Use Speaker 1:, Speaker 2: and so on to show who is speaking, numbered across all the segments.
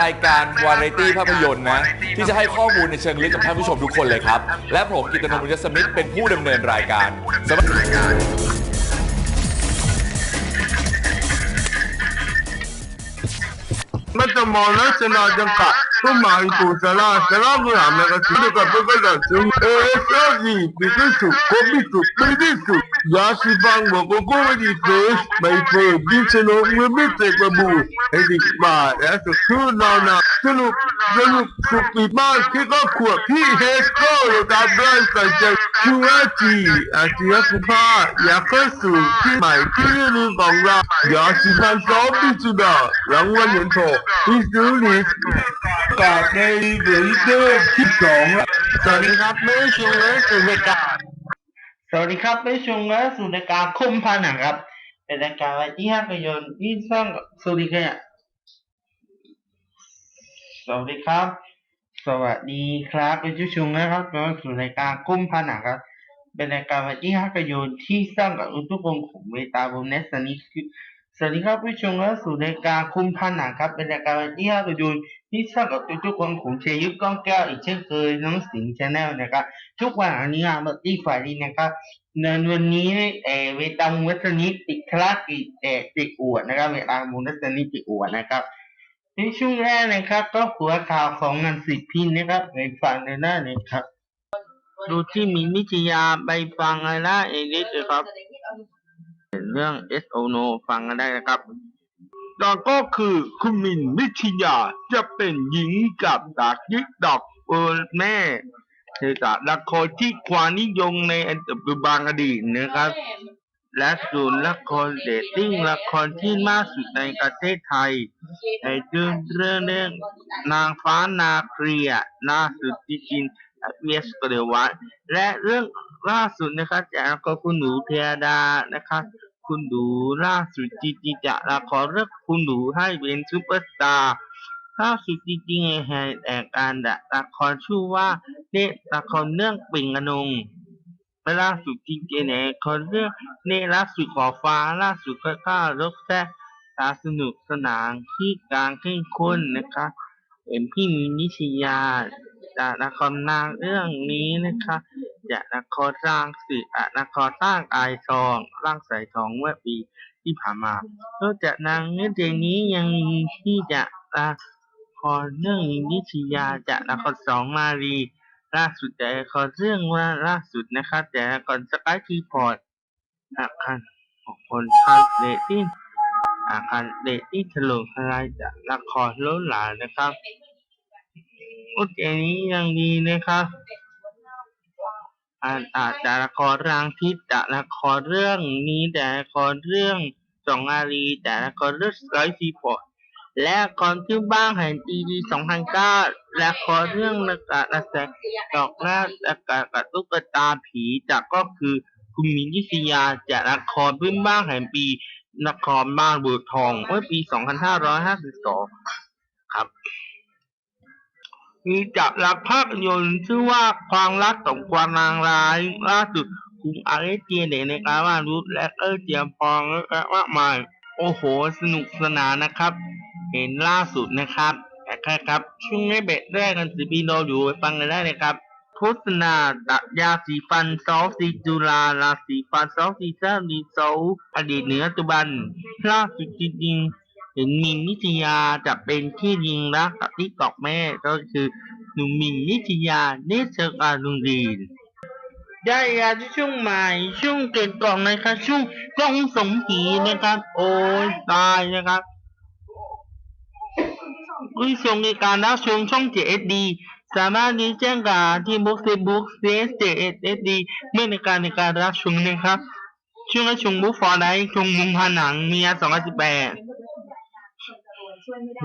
Speaker 1: รายการวาไรตี้ภาพยนตร์นะที่จะให้ข้อมูลในเชิงลึกกับท่านผู้ชมทุกคนเลยครับ และผมกิตตนนท์ยศมิตรเป็นผู้ดำเนินรายการสำหรับ
Speaker 2: รายการมัตมอลชนาจังกะผู้มายกูสลาสลาบุราระกะสุดกับเพื่อนๆซึ่งเออสวัสดีปิติสุขมิสุปิติสุข Yasifango Gogority first, my for Gintino, we meet the Babu, and the Kma, as a crew now, now, Sulu, Sulu, Sukiman, Kikokua, he has called that dress and just Kurati, as the Yakupa, Yakasu, my Kirinu Gongra, Yasifan Sobituda, Rangwan and Tor, he's doing this. กาดในเดือดเดือดคิดสองสวัสดีครับไม่ใช่เลยสุดยอด
Speaker 3: สวัสดีครับไม่ชงและสู่รายการคมพันธ์นะครับ เป็นรายการวันที่ห้ากันยายนที่สร้างสวัสดีครับสวัสดีครับ สวัสดีครับเป็นชุชงนะครับก็สู่รายการคุ้มพันธ์นะครับ เป็นรายการวันที่ห้ากันยายนที่สร้างกับอุตุกรมของเวตาบุมเนสนิคือ สวัสดีครับผู้ชมและสู่รายการคุ้มพันธ์นะครับเป็นรายการวันที่ห้ากันยายนที่สร้างกับอุตุกรมของเชยุทธก้องแก้วอีกเช่นเคยน้องสิงห์ชาแนลนะครับ ทุกวันอันนี้อะมาตีฝ่ายดีนะครับในวันนี้เอเวตามุสนิติคลาสติดเอติอวดนะครับเวตามุสนิติอวดนะครับในช่วงแรกนะครับ ก็หัวข่าวของงานสิทธิพินนะครับในฟังในหน้านี้ครับ ดูที่มีนิตยาไปฟังอะไรนะเอลิสเลยครับ เรื่อง S O No ฟังกันได้นะครับ
Speaker 2: ต่ก็คือคุณมินมิทยาจะเป็นหญิงกับดากยิกดอกเปิดแม่เธอจากละครที่ความนิยมในอันดับบางอดีตนะครับ และส่วนละครเดตติ้งละครที่มากสุดในประเทศไทย ในเรื่องเรื่องเรื่องนางฟ้านาเครียล่าสุดที่จินเวสกเดวัตและเรื่องล่าสุดนะครับจากก็คุณหนูเทียดานะครับ คุณหนูล่าสุดจริงๆจะละครเรื่องคุณหนูให้เป็นซูเปอร์สตาร์ล่าสุดจริงๆแห่งแต่การละครชื่อว่าเนตละครเรื่องปิ่งอนงล่าสุดจริงๆเนี่ยคนเรื่องเนล่าสุดขอฟ้าล่าสุดข้ารกแท้ตาสนุกสนานที่กลางเข้มข้นนะคะเห็นพี่มีนิชยา จากละครนางเรื่องนี้นะคะจากละครสร้างสื่ออะละครสร้างอายทองร่างใสายทองเมื่อปีที่ผ่านมานอกจากนางเรื่องเพลงนี้ยังมีที่จะละครเรื่องนิชยาจากละครสองมารีล่าสุดแต่ขอเรื่องว่าล่าสุดนะครับแต่ก่อนสกายทีพอร์ตอาคารของคนคันเรตติ้งอาคารเรตติ้งถล่มทลายจากละครล้นหลานะครับ โอเคนี้ยังดีนะครับอาจอาจะละครรางทิศจากละครเรื่องนี้แต่ละครเรื่องสองอารีแต่ละครเรื่องสกายทีพอร์ตและละครที่บ้างแห่งปีดี2009และละครเรื่องนักกาละแสงดอกหน้าและกากับตุ๊กตาผีจากก็คือคุณมินยิศยาจากละครพื้นบ้านแห่งปีนครบ้านบัวทองเมื่อปี 2552 ครับ มีจากละภาพยนตร์ชื่อว่าความรักของความนางร้ายล่าสุดคุณอาริเจียเด็กในการวาดรูปและเออเจียมพองและมากมายโอ้โห สนุกสนานนะครับ เห็นล่าสุดนะครับแต่แค่ครับช่วงนี้เบ็ดแรกกันสิปีโดอยู่ไปฟังกันได้เลยครับโฆษณาตัดยาสีฟันซอฟสีจุฬาลาสีฟันซอฟสีเซลดีโซอดีตเหนือปัจจุบันล่าสุดจริงๆ เห็นมินนิตยาจะเป็นที่ยิงรักกับที่ตอกแม่ก็คือหนุ่มมินนิตยาเนเชอการุงดีนได้ยาที่ช่วงใหม่ช่วงเกิดกล่องนะครับช่วงกล้องสมผีนะครับ โอ้ยตายนะครับผู้ชมในการรับชมช่องเจเอสดีสามารถดีแจ้งกับที่บุ๊กเฟซบุ๊กเฟซเจเอสดีเมื่อในการในการรับชมนะครับช่วงรับชมบุ๊กฟอร์ไดชมมุมผนังมียาสองพันสิบแปด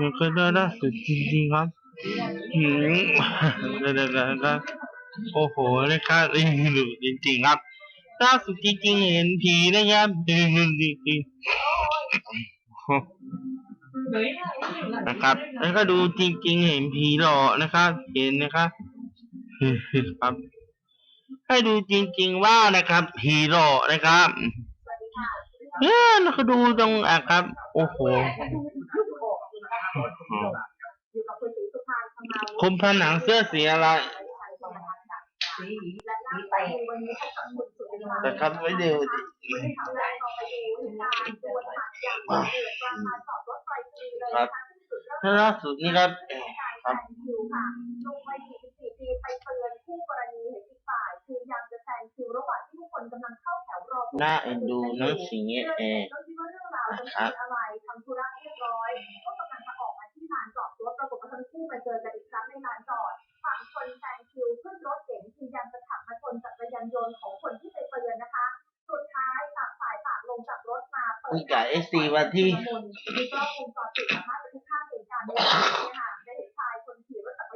Speaker 2: มันก็ได้ล่าสุดจริงๆครับหืมเดี๋ยวๆๆๆโอ้โหนะครับนี่ดูจริงๆครับล่าสุดจริงๆเห็นผีนะครับจริงๆนะครับแล้วก็ดูจริงๆเห็นผีหล่อนะครับเห็นนะครับครับ ให้ดูจริง ๆว่านะครับผีหล่อนะครับเออแล้วก็ดูตรงอะครับ โอ้โห คุมผนังเสื้อสีอะไรแต่ครับไม่ดูดิครับถ้าล่าสุดนี่ครับครับ
Speaker 4: ลงไป44ปีไปเตือนคู่กรณีเห็นอีกฝ่ายพยายามจะแซงคิงที่ทุกคนกำลังเข้าแถวรอ
Speaker 2: น่าเอ็นดูน้องสิงเอ
Speaker 4: ก็คิดว่าเรื่องรา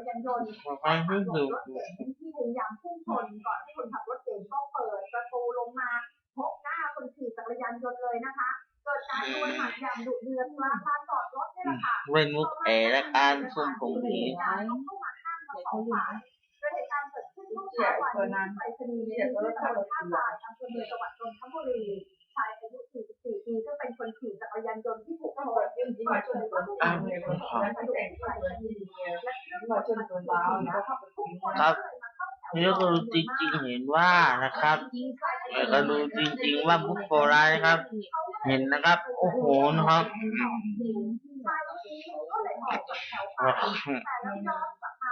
Speaker 4: ยานยนต์ไป
Speaker 2: ให้ดู
Speaker 4: รถเก๋งที่พยายามพุ่งชนก่อนที่คนขับรถเก๋งก็เปิดประตูลงมาพบหน้าคนขี่จักรยานยนต์เลยนะคะ เกิดการดวลหมัดอย่างดุเดือดกลางลานจอดรถนี่แหละค่ะ
Speaker 2: เว้นมุกแอร์และการคุมผมผี
Speaker 4: เข้ามาห้ามทั้งสองฝ่ายโดยเหตุการณ์เกิดขึ้นเมื่อเช้าวันนี้ไปรษณีย์ในพื้นที่ตำบลท่าทรายอำเภอเมืองจังหวัดนนทบุรี ครับทุกคน
Speaker 2: ครับ
Speaker 4: ก็เลยมาเข้าแถว
Speaker 2: นี่ก็ดูจริงๆเห็นว่านะครับแล้วก็ดูจริงๆว่าบุฟโฟรายนะครับ เห็นนะครับ โอ้โหนะครับ
Speaker 4: คนนี้ก็เลยออกจากแถวไปแต่แล้วย้อนกลับแม่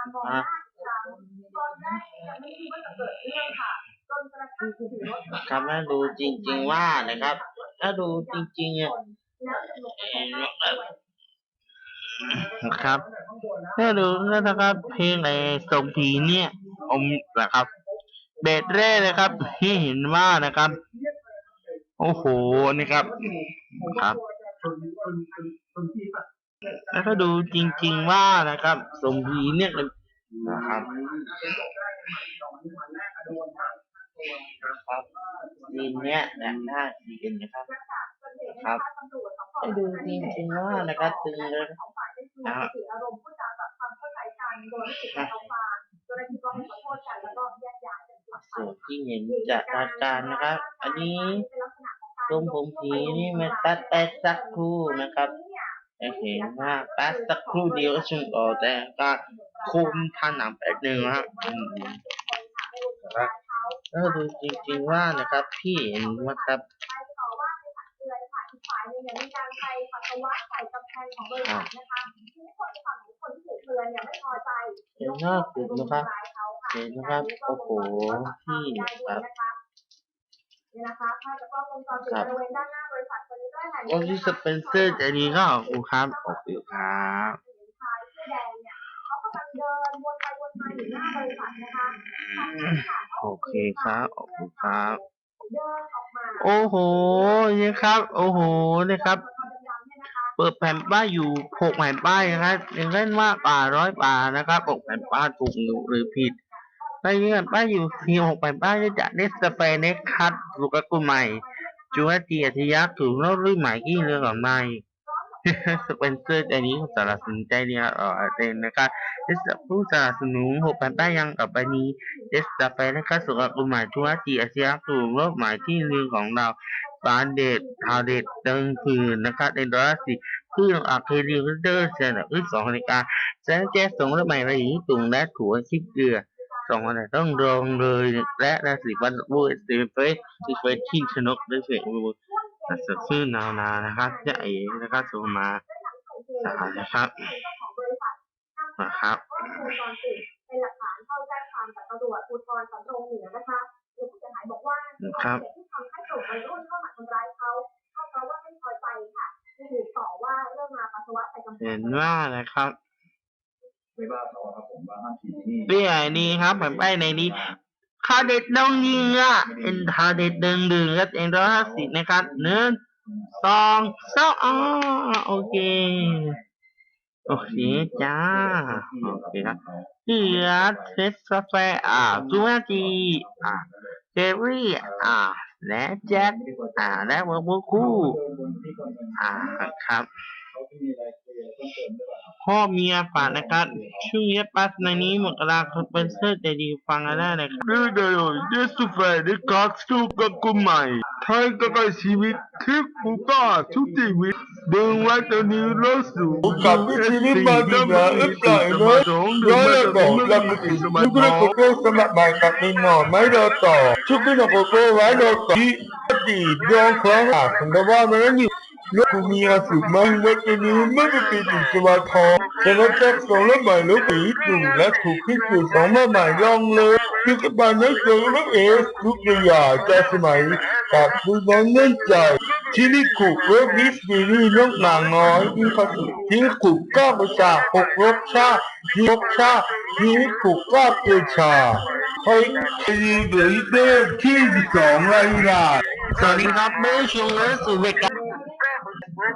Speaker 4: คิดว่าจะเกิดเรื่องค่ะจนกระทั่งขี่รถ
Speaker 2: ครับถ้าดูจริง ๆ ว่านะครับ ถ้าดูจริงๆอะ
Speaker 4: แล้วจะหลบไปข้างหน้าด้วย
Speaker 2: นะครับ ถ้าดูนะครับ เพลงไอ้ส่งผีเนี่ยผมนะครับเบสแรกนะครับที่เห็นว่านะครับ โอ้โหนี่ครับครับแล้วก็ดูจริง ๆว่านะครับสมผีเนี่ยนะครับครับซีนเนี้ยนะน่าดีกันนะครับครับ ให้ดูจริงๆว่านะครับตึงเลยนะครับ
Speaker 4: อารมณ์พูดจาแบบความเข้าใจกันโดยไม่ติดใจเอาความเจ้าหน้าที่ก็ให้ขอโทษกันแล้วก็แยกย้ายกันกลับไป
Speaker 2: ส่วนที่เห็นจากอาการนะครับ อันนี้ทรงผมผีนี่มันตัดไปสักครู่นะครับจะเห็นว่าตัดสักครู่เดียวก็ช่างออกแต่ก็คุมผนังแป๊บหนึ่งนะครับอืมครับแล้วดูจริงๆว่านะครับพี่เห็นว่าครับ
Speaker 4: ไปต่อว่าในผัดเตื อนค่ะอีกฝ่ายหนึงเนี่ยมีการไปปัสสาวะใส่กำแพงของบริษัทนะคะทีนี้คนในฝั่งของคนที่ถูกเตือนเนี่ยไม่พอใจ
Speaker 2: เห็นหน้าสุดนะครับเห็นนะครับโอ้โหพี่ครับ
Speaker 4: เนี่ยนะคะภาพจากกล้องวงจรปิดบริเวณด้านหน้าบริษัทคนนี้ก็แห่ง
Speaker 2: โอ้ที่สเปนเซอร์ใจดีก็ขอบคุณครับขอบคุณครับ
Speaker 4: ชายเสื้อแดงเนี่ยเขากำลังเดินวนไปวนมาอยู่หน้าบริษัทนะคะ
Speaker 2: โอเคครับขอบคุณครับ
Speaker 4: เดินออกมา
Speaker 2: โอ้โหนี่ครับ โอ้โหนี่ครับ เปิดแผ่นป้ายอยู่หกแผ่นป้ายนะครับอย่างเล่นมากกว่าร้อยป่านะครับหกแผ่นป้ายถูกหรือผิดในนี้แผ่นป้ายอยู่เพียงหกแผ่นป้ายจะได้สเปนเน็กคัตสุกกุลใหม่จูวจีอัธยะถูกโน้ตรุ่นใหม่ที่เรื่องของนาย สเปนเซอร์ใจนี้สารสนใจเนี่ยเออเด่นนะครับเดสผู้สนับสนุนหกแผ่นป้ยังกับอันนี้เดสสเปนเน็กคัตสุกกุลใหม่จูวจีอัธยะถูกโน้ตใหม่ที่เรื่งของเราบานเดดทาวเดดเดินคืนนะครับในดอลลาร์สิเครื่องอัคเครีเดอร์เซนอึสองนาฬิกาแสงแจ๊สส่งรถใหม่ระหญิงตุงและถั่วชิดเกลือสองวันไหนต้องรองเลยและราศีวันบูเอสเตเฟสที่เฟสที่ชนกด้วยเสียงบู แต่สดชื่นนานานะครับจะเอ๋นะครับส่งมาสายนะครับนะครับ
Speaker 4: ก็วงจรปิดเป็นหลักฐานเข้าแจ้งความกับตำรวจภูธรสำโรงเหนือนะคะโดยผู้เสียหายบอกว่า
Speaker 2: ครับ
Speaker 4: เหตุที่ทำให้กลุ่มวัยรุ่นเข้ามาทำร้ายเขาก็เพราะว่าไม่พอใจค่ะที่ถูกต่อว่าเรื่องมาปัสสาวะใส่กำแพ
Speaker 2: เห็
Speaker 4: ง
Speaker 2: นว่านะครับ
Speaker 5: ไม่ว่าเขาครับผมว่าห้ามฉีดที่
Speaker 2: เปี้ยนี่ครับผมไปในนี้ คาเด็ดน้องยิงอะเอ็นคาเด็ดเดิงดึงครับเอ็นร้อยห้าสิบนะครับหนึ่งสองสามอ๋อโอเคโอเคจ้าโอเคครับเหลือเทสกาแฟอ่าจูมาจีอ่าเจอรี่อ่าและแจ็คอ่าและเวอร์บูคู่อ่าครับ
Speaker 5: เขาไม่มีอะไรคุยเพิ่มเติมหรือเปล่า
Speaker 2: พ่อเมียป่านะครับช่วงนี้ปัสในนี้หมดกลาคนเป็นเสื้อใจดีฟังกันได้เลยครับเดี๋ยวเดี๋ยวเดสเฟรดกักสุกกุมใหม่
Speaker 6: ไทยก็ได้ชีวิตคลิปกูก็ทุกชีวิตดึงไว้ตัวนี้รถสูง
Speaker 7: กับวิธีนี้มาดีนะเอ้ยปล่อยไหมร้อยละบอกเราไม่ถึงลูกเล่นโกโก้สมัครใหม่กับมีหน่อไม่รอต่อชุกขึ้นโกโก้ไว้รอต่อที่อดีตดองครั้งอะผมก็ว่ามันนั่นอยู่ ลูกกูมีอาสุมันเมื่อกี้นี้ไม่ได้เป็นอิสระทองแต่เราแจ็คสองล้วใหม่ลูกปีดูและถูกพิสูจน์สองมาใหม่ลองเลยคือกับานนั้นเจอลูกเอสลูกระยาจะสมัยกับดูน้องเงินใจที่นี่ขุกเว็บดิสนีย์น้องหนาน้อยที่เขาที่ขุกก้าประชาหกรสชาติที่รสชาติที่ขุกก้าประชาเฮ้ยดีเบอร์เดอร์ที่สองไรล่ะ
Speaker 2: สวัสดีครับไม่ชงและสู่เวกา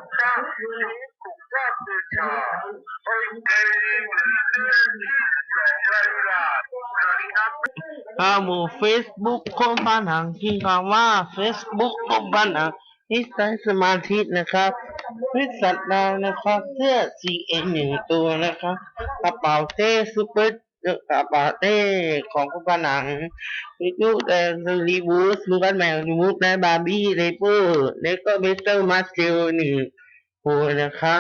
Speaker 2: ข้าหมู่เฟซบุ๊กคมผนังที่คำว่าเฟซบุ๊กคมผนังนิสัยสมาธินะครับวิสัตดานะครับเสื้อ CN หนึ่งตัวนะครับกระเป๋าเต้ซูเปอร์ กระเป๋าเต้ของคมผนังวิทูแต่รีบูสลูกัสแมวรีบูสและบาร์บี้เลเปอร์แล้วก็เบสเตอร์มาสเตลหนึ่งโอ้นะคะ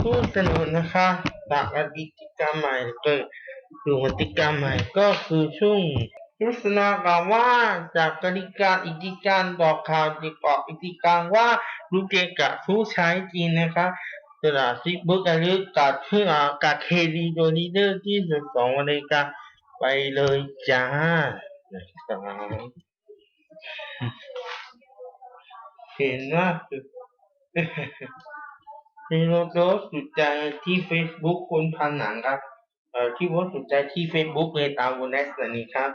Speaker 2: ผู้สนุนนะคะจากกติกาใหม่กิดอยู่กติกาใหม่ก็คือช่วงรุษณากล่าวว่าจากกติการอิทธิการบอกข่าวติดอออิทธิการว่าลูกเกกะผู้ใช้จีนนะคะ ตลาดซิบุกหรือกัดเพื่อกัดเคดีโดนีเดอร์ที่สิบสองนาฬิกาไปเลยจ้าเห็นว่ามีโลโก้สุดใจที่ Facebook คนพันหนังครับเอ่อที่โพสสุดใจที่ Facebook เลยตามวันนี้สนี้ครับ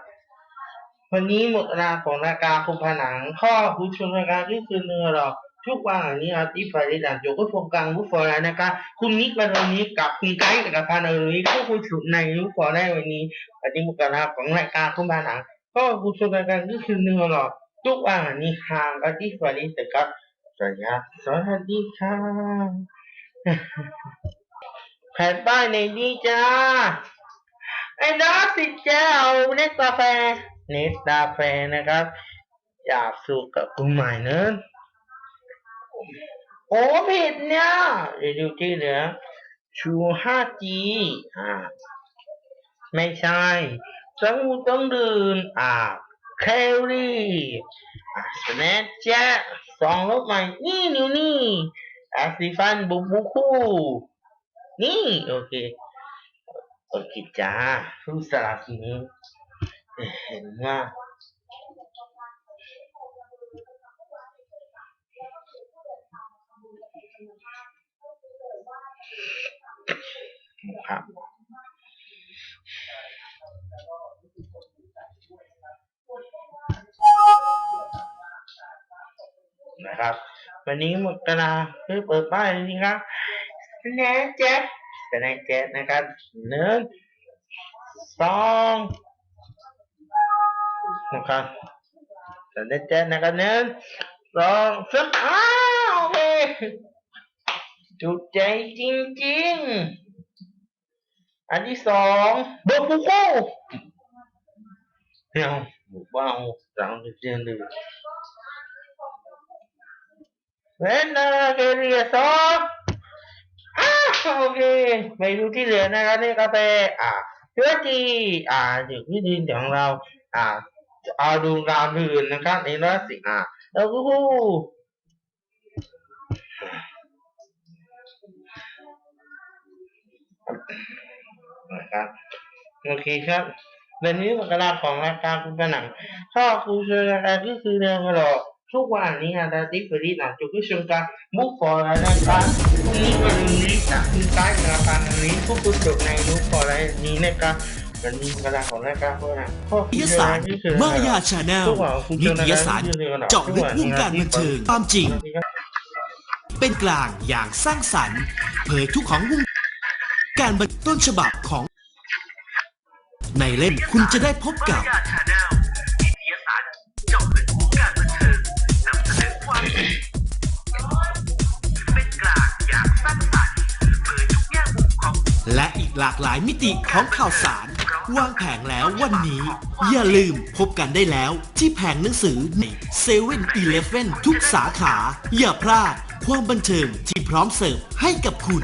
Speaker 2: วันนี้หมดเวลาของรายการคนพันหนังข้อผู้ชมรายการที่คือเนื้อหรอก ทุกวันอันนี้อาทิตย์ไฟได้ดันโยก็โฟกังผู้ฟอร์แล้วนะครับคุณนิกวันนี้กับคุณไกด์กับพันเอ๋ยผู้คุณสุดในรู้ฟอร์ได้วันนี้อันนี้หมดเวลาของรายการคนพันหนังก็ผู้ชมรายการที่คือเนื้อหรอกทุกวันอันนี้ห่างอาทิตย์ไฟได้แต่ครับสวัสดีครับสวัสดีครับแผ่นป้ายในนี้จ้าไอ้น้องสิเจ้าเนสตาแฟเนสตาแฟนะครับอยากสู้กับคุณใหม่เนอะ โอ้ผิดเนี่ยเดี๋ยวดูที่เหลือชู 5G อ่าไม่ใช่สังหูต้องดื่นอ่าแคลรี่อ่าสแนปแจ๊สองลบใหม่นี่นิวนี่อาซิฟันบุบุคู่ นี่ โอเค โอเคจ้าผู้สลับทีนี้เห็นว่า ครับนะครับ วันนี้หมดเวลาเพื่อเปิดป้ายเลยนะครับสแนนเจ็ดสแนนเจ็ดนะครับหนึ่งสองนะครับสแนนเจ็ดนะครับหนึ่งสองสามอ้าวโอเค จุดใจจริง ๆ อันที่สองเบอร์ฟูโก้เดี๋ยวว้าวสามสิบเจ็ดเลย Venga, quería eso. อ่าโอเคไปดูที่เหลือนะครับนี่กาแฟอ่าเพื่อที่อ่าอยู่ที่ดินของเรา อ่าเอาดูราวอื่นนะครับในรัสิอ่าแล้วก็ นะครับโอเคครับวันนี้หมดเวลาของรายการคุณผนังถ้าคุณชวนรายการก็คือเรื่องกระโดดทุกวันนี้อาจารย์ติ๊กฟรีนะจุกชมการมุกฟอร์นะครับพรุ่งนี้วันนี้จากคุณใต้นะครับอันนี้ผู้ผู้จบในมุกฟอร์นี้นะครับวันนี้เวลาของรายการคุณผนังข้อ
Speaker 8: นิตยสารมายาชาแนลนิตยสารเจาะลึกวงการบันเทิงความจริง เป็นกลางอย่างสร้างสรรค์ เผยทุกของวง การบันต้นฉบับของ ในเล่มคุณจะได้พบกับ และอีกหลากหลายมิติของข่าวสาร วางแผงแล้ววันนี้ อย่าลืมพบกันได้แล้วที่แผงหนังสือใน7 e เ e ่ e อทุกสาขา อย่าพลาดความบันเทิงที่พร้อมเสิร์ฟให้กับคุณ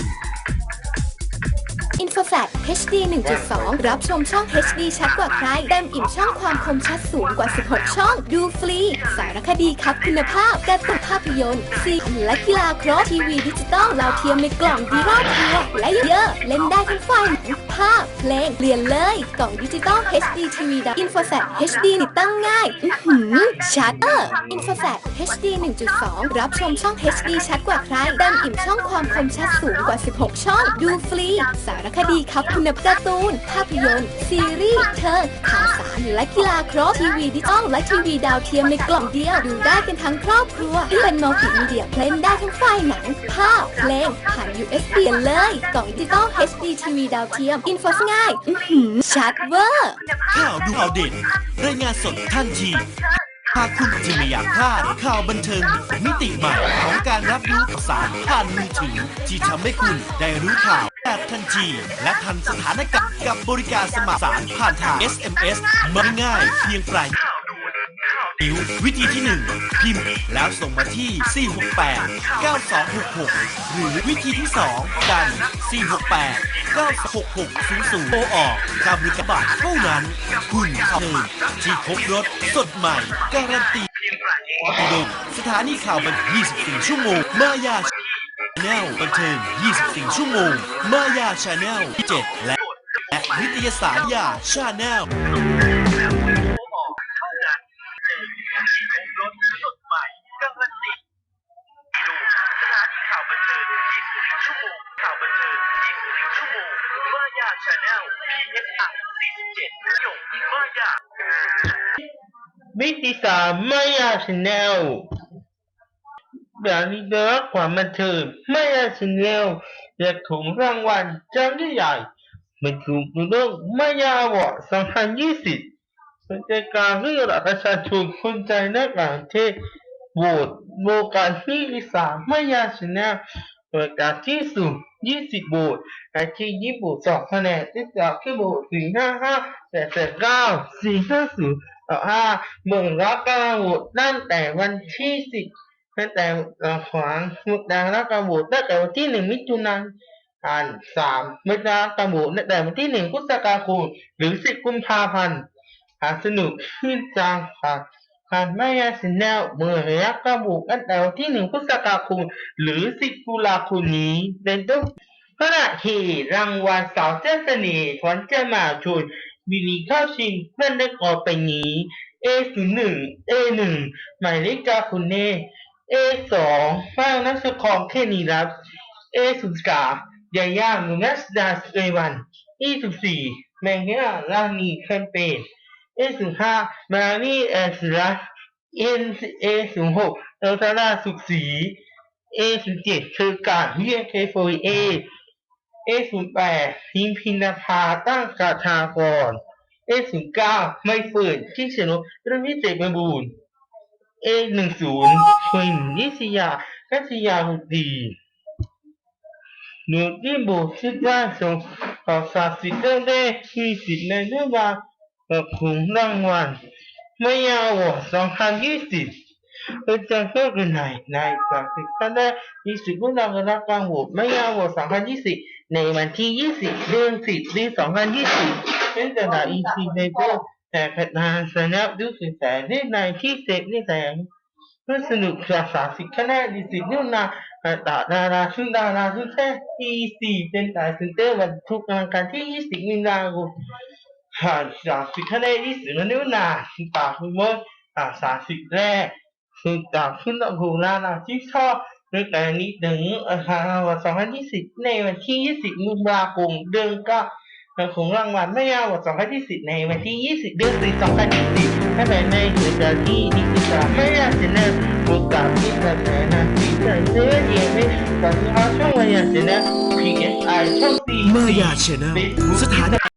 Speaker 9: อินโฟแฟล HD 1.2 รับชมช่อง HD ชัดกว่าใคร เต็มอิ่มช่องความคมชัดสูงกว่า 16 ช่อง ดูฟรี สารคดีครับคุณภาพการ์ตูนภาพยนตร์ซีรีส์และกีฬาครบทีวีดิจิตอลเราวเทียมในกล่องดีรอบทัวร์และเยอะ เล่นได้ทั้งไฟล์ หนังภาพเพลงเปลี่ยนเลยกล่องดิจิตอล HD TV ดาวอินโฟแฟล HD ติดตั้งง่าย อื้อหือชัดเอออินโฟแฟล HD 1.2 รับชมช่อง HD ชัดกว่าใครเต็มอิ่มช่องความคมชัดสูงกว่า 16 ช่อง ดูฟรี สารคดีครับคุณภาพการ์ตูน ภาพยนตร์ ซีรีส์เทิงข่าวสารและกีฬาครบทีวีดิจิตอลและทีวีดาวเทียมในกล่องเดียว ดูได้กันทั้งครอบครัวเป็นมัลติมีเดียเพลงได้ทั้งไฟล์หนัง ภาพเพลงผ่าน USB เลยกล่องดิจิตอล HD ทีวีดาวเทียมอินโฟสง่ายอื้อหือชัดเวอร์
Speaker 8: ข่าวดูข่าวเด่นรายงานสดทันทีหากคุณที่ไม่อยากพลาดข่าวบันเทิงมิติใหม่ของการรับรู้ข่าวสารผ่านมือถือ ที่ทำให้คุณได้รู้ข่าวแบบทันที และทันสถานการณ์กับบริการสมัครสารผ่านทาง SMS มาง่ายเพียงปลาย นิ้ว วิธีที่ 1 พิมพ์แล้วส่งมาที่ 468 9266 หรือวิธีที่2ดัน 468 96600โอออกกาบริกบัตเท่านั้น คุณเทิงที่ครบรถสดใหม่ การันตีโดยสถานีข่าวบัน 24 ชั่วโมง มายาแนลบันเทิง 24 ชั่วโมง มายาชาแนล7และและนิตยสารยาชาแนล
Speaker 2: วิธีสามไม่ยาชแนลแบบนี้เลิกความบันเทิงไม่ยาชแนลแยากถุงรางวัลจำได้ใหญ่มันถูกดูเรื่องไม่ยาวอสองพันยี่สิบสนใจกลารที่ประชาชนคนใจนักอ่านเทศโหวตโบกาที่อีสามไม่ยาชแนลโดยการที่สูงยี่สิบโหวตอที่ยี่โบโหวสองคะแนนที่จากที่โหวตสี่ห้าห้าแปดแปดเก้าสี่ห้าศูนย์ ต่อห้าเมืองรับการโหวตตั้งแต่วันที่สิบตั้งแต่ขวางมุกดารับการโหวตตั้งแต่วันที่หนึ่งมิถุนายนอ่านสามมุกดารับกรโหวตตั้งแต่วันที่หนึ่งพฤษภาคมหรือสิบกุมภาพันธ์หาสนุกขึ้นจางค่ะการไม่ยาสินแนวเมื่อรับกรโหวตตั้งแต่วันที่หนึ่งพฤษภาคมหรือสิบตุลาคมนี้เป็นต้นขณะที่รางวัลสาวเจ้าเสน่ห์ขวัญใจมหาชน วิลีเข้าชิงนั่นได้ก่อไปนี้ A ศูนย์หนึ่ง A หนึ่งหมายเลขจาคุณเน่ A สองฟ้างนักสคองแค่นี้รับ A ศูนย์สายาย่ามูนัสดาสเอวัน E ศูนย์สี่แมงเนียลานีแคมเปญ A ศูนย์ห้ามานี่แอสรัส A ศูนย์หกเอลตาราสุขศรี A ศูนย์เจ็ดคือการเรียกเคโฟเอ เอศูนย์แปดพิมพินภาตั้งกาทากรเอศูนย์เก้าไม่เฟิร์นที่ชนกเรื่องวิเศษบูรณ์เอหนึ่งศูนย์ชวินนิสยากัตยาหุดีหนูที่โบสชิดว่าส่งขอสาสิทธิ์ได้มีสิทธิ์ในเรื่องราวกับขุงรางวัลไม่ยาวกว่าสองพันยี่สิบเป็นจะเพิ่มกันไหนในสามสิบคะแนนมีสิทธิ์ผู้นำคณะกางโหวตไม่ยาวกว่าสองพันยี่สิบ ในวันที่ยี่สิบเดือนสิบปีสองพันยี่สิบเป็นแต่ละอีพีในโบแต่ขนาสนับดูสิแสนในในที่เสพในแสงเพื่อสนุกจากสามสิบคะแนนดีสิบนิ้วนาตาดาราชุนดาราชุนแท้ทีสี่เป็นแต่ซินเตอร์วันทุกงานการที่ยี่สิบมีนาคมผ่านสามสิบคะแนนยี่สิบนิ้วนาปาคุณมดอ่าสามสิบแรกคือจาขึ้นอัภูรานาที่ชอบ ในแต่นี้ถึงอาคารวัน2020 ในวันที่ 20มีนาคมเดือนก็ของรางวัลไม่ยาวกว่า2020 ในวันที่ 20 เดือน4 2020ถ้าแต่ในเหตุการณ์ที่ดิจิทัลไม่ยากจะเนินโอกาสที่จะแสนนาทีจะเสียเย็นไม่ก่อนที่เขาช่วงวันยาจะเนิน PSI ช่อง4
Speaker 8: มายาชนลสถานี